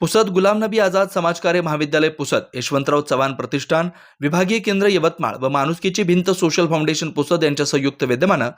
पुसद गुलाम नबी आझाद समाजकार्य महाविद्यालय पुसद यशवंतराव चव्हाण प्रतिष्ठान विभागीय केंद्र यवतमाळ व माणुसकीची भिंत सोशल फाउंडेशन पुसद यांच्या संयुक्त विद्यमानं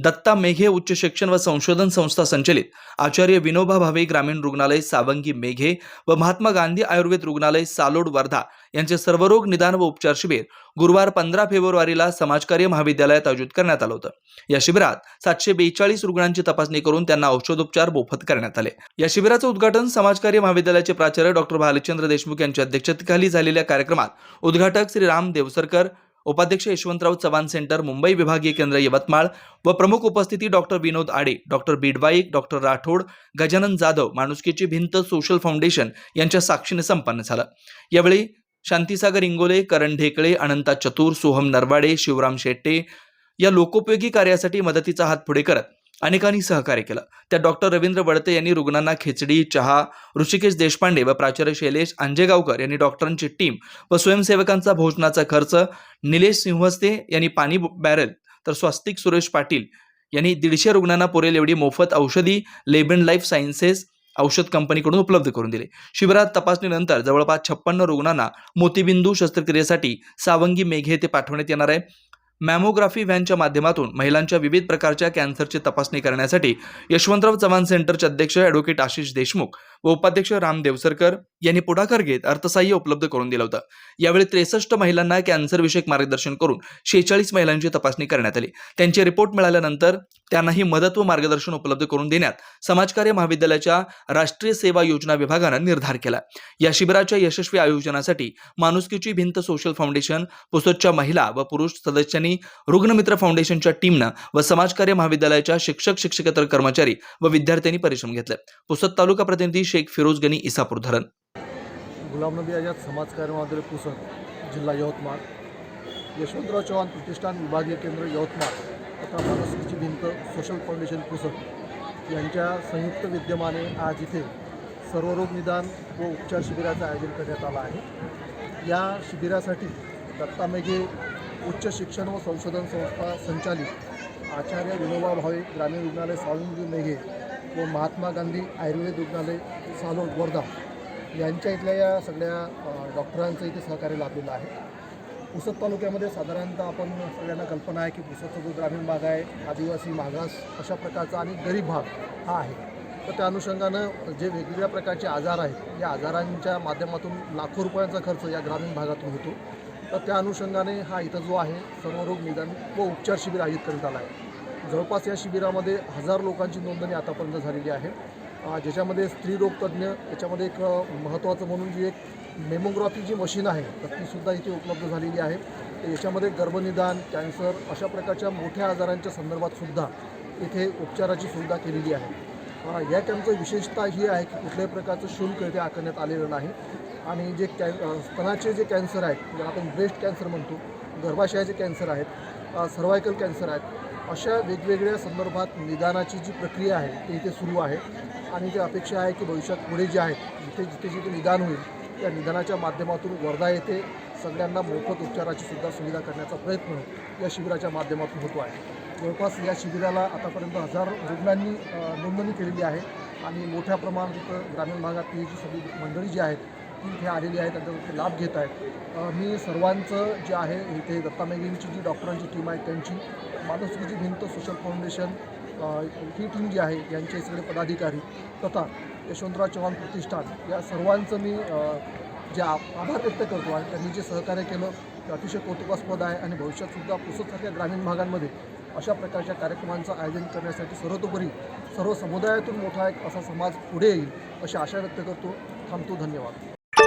दत्ता मेघे उच्च शिक्षण व संशोधन संस्था संचलित. आचार्य विनोबा भावे ग्रामीण रुग्णालय सावंगी मेघे व महात्मा गांधी आयुर्वेद रुग्णालय सालोड वर्धा यांचे सर्वरोग निदान व उपचार शिबिर गुरुवार पंधरा फेब्रुवारीला समाजकार्य महाविद्यालयात आयोजित करण्यात आलं होतं. या शिबिरात सातशे बेचाळीस रुग्णांची तपासणी करून त्यांना औषधोपचार मोफत करण्यात आले. या शिबिराचं उद्घाटन समाजकार्य महाविद्यालयाचे प्राचार्य डॉक्टर भालचंद्र देशमुख यांच्या अध्यक्षतेखाली झालेल्या कार्यक्रमात उद्घाटक श्री राम देवसरकर उपाध्यक्ष यशवंतराव चव्हाण सेंटर मुंबई विभागीय केंद्र यवतमाळ व प्रमुख उपस्थिती डॉक्टर विनोद आडे डॉक्टर बीडबाईक डॉक्टर राठोड गजानन जाधव माणुसकीची भिंत सोशल फाउंडेशन यांच्या साक्षीने संपन्न झालं. यावेळी शांतीसागर इंगोले करण ढेकळे अनंता चतुर सोहम नरवाडे शिवराम शेट्टे या लोकोपयोगी कार्यासाठी मदतीचा हात पुढे करत अनेकांनी सहकार्य केलं. त्या डॉक्टर रवींद्र बडते यांनी रुग्णांना खिचडी चहा ऋषिकेश देशपांडे व प्राचार्य शैलेश अंजेगावकर यांनी डॉक्टरांची टीम व स्वयंसेवकांचा भोजनाचा खर्च निलेश सिंहस्ते यांनी पाणी बॅरल तर स्वस्तिक सुरेश पाटील यांनी दीडशे रुग्णांना पुरेल एवढी मोफत औषधी लेबन लाईफ सायन्सेस औषध कंपनीकडून उपलब्ध करून दिले. शिबिरात तपासणीनंतर जवळपास छप्पन्न रुग्णांना मोतीबिंदू शस्त्रक्रियेसाठी सावंगी मेघे येथे पाठवण्यात येणार आहे. मॅमोग्राफी व्हॅनच्या माध्यमातून महिलांच्या विविध प्रकारच्या कॅन्सरची तपासणी करण्यासाठी यशवंतराव चव्हाण सेंटरचे अध्यक्ष ॲडव्होकेट आशिष देशमुख व उपाध्यक्ष राम देवसरकर यांनी पुढाकार घेत अर्थसहाय्य उपलब्ध करून दिलं होतं. यावेळी त्रेसष्ट महिलांना कॅन्सरविषयक मार्गदर्शन करून शेहेचाळीस महिलांची तपासणी करण्यात आली. त्यांचे रिपोर्ट मिळाल्यानंतर त्यांनाही मदत व मार्गदर्शन उपलब्ध करून देण्यात समाजकार्य महाविद्यालयाच्या राष्ट्रीय सेवा योजना विभागानं निर्धार केला. या शिबिराच्या यशस्वी आयोजनासाठी माणुसकीची भिंत सोशल फाउंडेशन पुसदच्या महिला व पुरुष सदस्यांनी रुग्णमित्र फाउंडेशनच्या टीमनं व समाजकार्य महाविद्यालयाच्या शिक्षक शिक्षकेतर कर्मचारी व विद्यार्थ्यांनी परिश्रम घेतले. पुसद तालुका प्रतिनिधी शेख फिरोज गनी इसापूर धरण. गुलाम नबी आझाद समाज कार्य महाविद्यालय पुसद जिल्हा यवतमाळ. यशवंतराव चव्हाण प्रतिष्ठान विभागीय केंद्र यवतमाळ. तथा मानसिकची भिंत सोशल फाउंडेशन पुसद. यांच्या संयुक्त विद्यमाने आज इथे सर्वरोग निदान व उपचार शिबिराचं आयोजन करण्यात आलं आहे. या शिबिरासाठी दत्ता मेघे उच्च शिक्षण व संशोधन संस्था संचालित आचार्य विनोबा भावे ग्रामीण रुग्णालय सावंगी मेघे व महात्मा गांधी आयुर्वेद रुग्णालय सालोड वर्धा यांच्या इथल्या या सगळ्या डॉक्टरांचं इथे सहकार्य लाभलेलं आहे. पुसद तालुक्यामध्ये साधारणतः आपण सगळ्यांना कल्पना आहे की पुसदचा जो ग्रामीण भाग आहे आदिवासी मागास अशा प्रकारचा आणि गरीब भाग हा आहे. तर त्या अनुषंगानं जे वेगवेगळ्या प्रकारचे आजार आहेत या आजारांच्या माध्यमातून लाखो रुपयांचा खर्च या ग्रामीण भागातून होतो. तर त्या अनुषंगाने हा इथं जो आहे सर्वरोग निदान व उपचार शिबिर आयोजित करण्यात आला आहे. जवळपास या शिबिरामध्ये हजार लोकांची नोंदणी आतापर्यंत झालेली आहे. ज्याच्यामध्ये स्त्रीरोगतज्ञ याच्यामध्ये एक महत्त्वाचं म्हणून जी एक मेमोग्राफी जी मशीन आहे तर तीसुद्धा इथे उपलब्ध झालेली आहे. तर याच्यामध्ये गर्भनिदान कॅन्सर अशा प्रकारच्या मोठ्या आजारांच्या संदर्भातसुद्धा इथे उपचाराची सुविधा केलेली आहे. या कॅम्पचं विशेषता ही आहे की कुठल्याही प्रकारचं शुल्क इथे आकारण्यात आलेलं नाही. आणि जे कॅ स्तनाचे जे कॅन्सर आहेत ज्याला आपण ब्रेस्ट कॅन्सर म्हणतो गर्भाशयाचे कॅन्सर आहेत सर्वायकल कॅन्सर आहेत अशा वेगवेगळ्या संदर्भात निदानाची जी प्रक्रिया आहे ती इथे सुरू आहे. आणि ते अपेक्षा आहे की भविष्यात पुढे जे आहेत जिथे जिथे जिथे निदान होईल त्या निदानाच्या माध्यमातून वर्धा येथे सगळ्यांना मोफत उपचाराची सुद्धा सुविधा करण्याचा प्रयत्न या शिबिराच्या माध्यमातून होतो आहे. जवळपास या शिबिराला आतापर्यंत हजार रुग्णांनी नोंदणी केलेली आहे. आणि मोठ्या प्रमाणात इथं ग्रामीण भागातली जी सगळी मंडळी जी आहेत ती इथे आलेली आहे त्यांचा ते लाभ घेत आहेत मी सर्वांचं जे आहे इथे दत्ता मेघेंची जी डॉक्टरांची टीम आहे त्यांची माणुसकीची भिंत सोशल फाउंडेशन ही टीम जी आहे यांचे सगळे पदाधिकारी तथा यशवंतराव चव्हाण प्रतिष्ठान या सर्वांचं मी जे आभार व्यक्त करतो आणि त्यांनी जे सहकार्य केलं ते अतिशय कौतुकास्पद आहे आणि भविष्यातसुद्धा पुसदसारख्या ग्रामीण भागांमध्ये अशा प्रकारच्या कार्यक्रमांचं आयोजन करण्यासाठी सर्वतोपरी सर्व समुदायातून मोठा एक असा समाज पुढे येईल अशी आशा व्यक्त करतो. थांबतो. धन्यवाद.